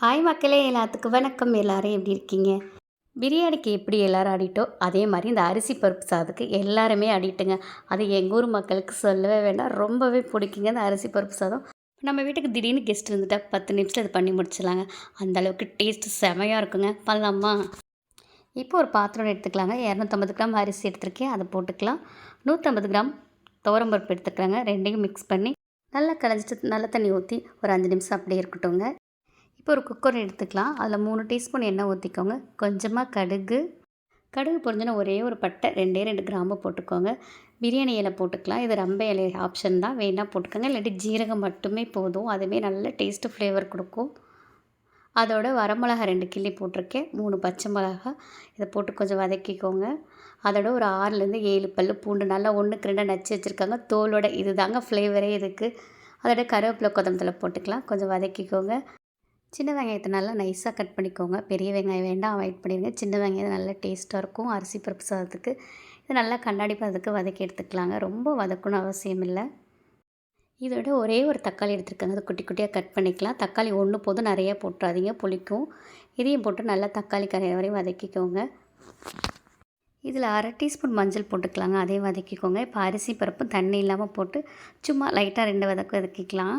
Hi மக்களே எல்லாத்துக்கும் வணக்கம். எல்லாரும் எப்படி இருக்கீங்க? பிரியாணிக்கு எப்படி எல்லோரும் அடிட்டோ அதே மாதிரி இந்த அரிசி பருப்பு சாதத்துக்கு எல்லாருமே அடிட்டுங்க அது எங்கள் ஊர் மக்களுக்கு சொல்லவே வேண்டாம். ரொம்பவே பிடிக்குங்க இந்த அரிசி பருப்பு சாதம். நம்ம வீட்டுக்கு திடீர்னு கெஸ்ட் வந்துட்டால் பத்து நிமிஷத்தில் அது பண்ணி முடிச்சிடலாங்க. அந்தளவுக்கு டேஸ்ட்டு செமையாக இருக்குங்க. பண்ணலாமா? இப்போ ஒரு பாத்திரம் எடுத்துக்கலாங்க. இரநூத்தம்பது கிராம் அரிசி எடுத்துருக்கேன். அதை போட்டுக்கலாம். நூற்றம்பது கிராம் துவரம்பருப்பு எடுத்துக்கலாங்க. ரெண்டையும் மிக்ஸ் பண்ணி நல்லா கலைஞ்சிட்டு நல்ல தண்ணி ஊற்றி ஒரு அஞ்சு நிமிஷம் அப்படியே இருக்கட்டும்ங்க. இப்போ ஒரு குக்கர் எடுத்துக்கலாம். அதில் மூணு டீஸ்பூன் எண்ணெய் ஊற்றிக்கோங்க கொஞ்சமாக கடுகு. கடுகு பொரிஞ்சுன்னா ஒரே ஒரு பட்டை ரெண்டே ரெண்டு கிராம்பு போட்டுக்கோங்க. பிரியாணி இலை போட்டுக்கலாம். இது ரொம்ப இலை ஆப்ஷன் தான். வேணால் போட்டுக்கோங்க. இல்லாட்டி ஜீரகம் மட்டுமே போதும். அதுவே நல்ல டேஸ்ட்டு ஃப்ளேவர் கொடுக்கும். அதோட வரமிளகா ரெண்டு கிள்ளி போட்டிருக்கேன். மூணு பச்சை மிளகா. இதை போட்டு கொஞ்சம் வதக்கிக்கோங்க. அதோட ஒரு ஆறுலேருந்து ஏழு பல் பூண்டு நல்லா ஒன்றுக்கு ரெண்டாக நச்சு வச்சுருக்காங்க. தோலோட இது தாங்க ஃப்ளேவரே இதுக்கு. அதோட கருவேப்பிலை கொத்தமல்லி போட்டுக்கலாம். கொஞ்சம் வதக்கிக்கோங்க. சின்ன வெங்காயத்தை நல்லா நைஸாக கட் பண்ணிக்கோங்க. பெரிய வெங்காயம் வேண்டாம் அவாய்ட் பண்ணிடுங்க சின்ன வெங்காயம் நல்லா டேஸ்ட்டாக இருக்கும். அரிசி பருப்பு சாதத்துக்கு இது நல்லா கண்ணாடி பதத்துக்கு வதக்கி எடுத்துக்கலாங்க. ரொம்ப வதக்கணும் அவசியம் இல்லை. இதோட ஒரே ஒரு தக்காளி எடுத்துருக்காங்க. அதை குட்டி குட்டியாக கட் பண்ணிக்கலாம். தக்காளி ஒன்று போதும் நிறையா போட்டுறாதீங்க. புளிக்கும். இதையும் போட்டு நல்லா தக்காளி கரைய வரையும் வதக்கிக்கோங்க. இதில் அரை டீஸ்பூன் மஞ்சள் போட்டுக்கலாங்க. அதையும் வதக்கிக்கோங்க. இப்போ அரிசி பருப்பு தண்ணி இல்லாமல் போட்டு சும்மா லைட்டாக ரெண்டு வதக்க வதக்கிக்கலாம்.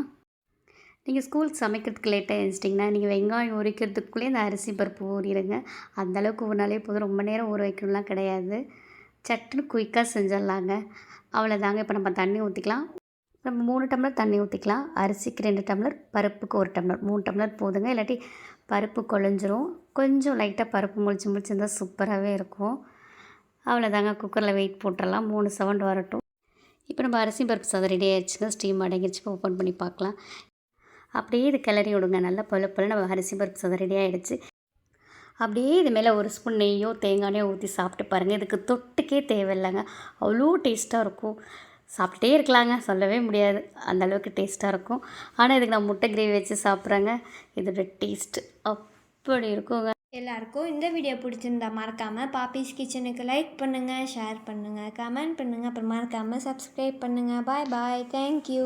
நீங்கள் ஸ்கூலுக்கு சமைக்கிறதுக்கு லேட்டாக எழுந்திட்டிங்கன்னா நீங்கள் வெங்காயம் உரிக்கிறதுக்குள்ளேயே அந்த அரிசி பருப்பு ஊறிடுங்க. அந்தளவுக்கு ஊறினாலே போதும். ரொம்ப நேரம் ஊற வைக்கணும்லாம் கிடையாது. சட்டுன்னு குயிக்காக செஞ்சிடலாங்க. அவ்வளோதாங்க. இப்போ நம்ம தண்ணி ஊற்றிக்கலாம். நம்ம மூணு டம்ளர் தண்ணி ஊற்றிக்கலாம். அரிசிக்கு ரெண்டு டம்ளர் பருப்புக்கு ஒரு டம்ளர். மூணு டம்ளர் போதுங்க. இல்லாட்டி பருப்பு குழஞ்சிரும். கொஞ்சம் லைட்டாக பருப்பு முழிச்சு முழிச்சிருந்தால் சூப்பராகவே இருக்கும். அவ்வளோதாங்க. குக்கரில் வெயிட் போட்டுடலாம். மூணு சவுண்ட் வரட்டும். இப்போ நம்ம அரிசி பருப்பு சாதம் ரெடி ஆயிடுச்சுங்க. ஸ்டீம் அடங்கிடுச்சு. ஓப்பன் பண்ணி பார்க்கலாம். அப்படியே இது கிளறி விடுங்க. நல்லா பொல பொல நம்ம அரிசி பருப்பு சாதம் ரெடி ஆகிடுச்சு அப்படியே இது மேலே ஒரு ஸ்பூன் நெய்யோ தேங்காயோ ஊற்றி சாப்பிட்டு பாருங்கள் இதுக்கு தொட்டுக்கே தேவையில்லைங்க. அவ்வளோ டேஸ்ட்டாக இருக்கும். சாப்பிட்டே இருக்கலாங்க. சொல்லவே முடியாது. அந்த அளவுக்கு டேஸ்ட்டாக இருக்கும். ஆனால் இதுக்கு நான் முட்டை கிரேவி வச்சு சாப்பிட்றேங்க. இதோட டேஸ்ட் அப்படி இருக்குங்க. எல்லாருக்கும் இந்த வீடியோ பிடிச்சிருந்தா மறக்காமல் பாப்பீஸ் கிச்சனுக்கு லைக் பண்ணுங்கள் ஷேர் பண்ணுங்கள் கமெண்ட் பண்ணுங்கள் அப்புறம் மறக்காமல் சப்ஸ்கிரைப் பண்ணுங்கள் பாய் பாய். தேங்க்யூ.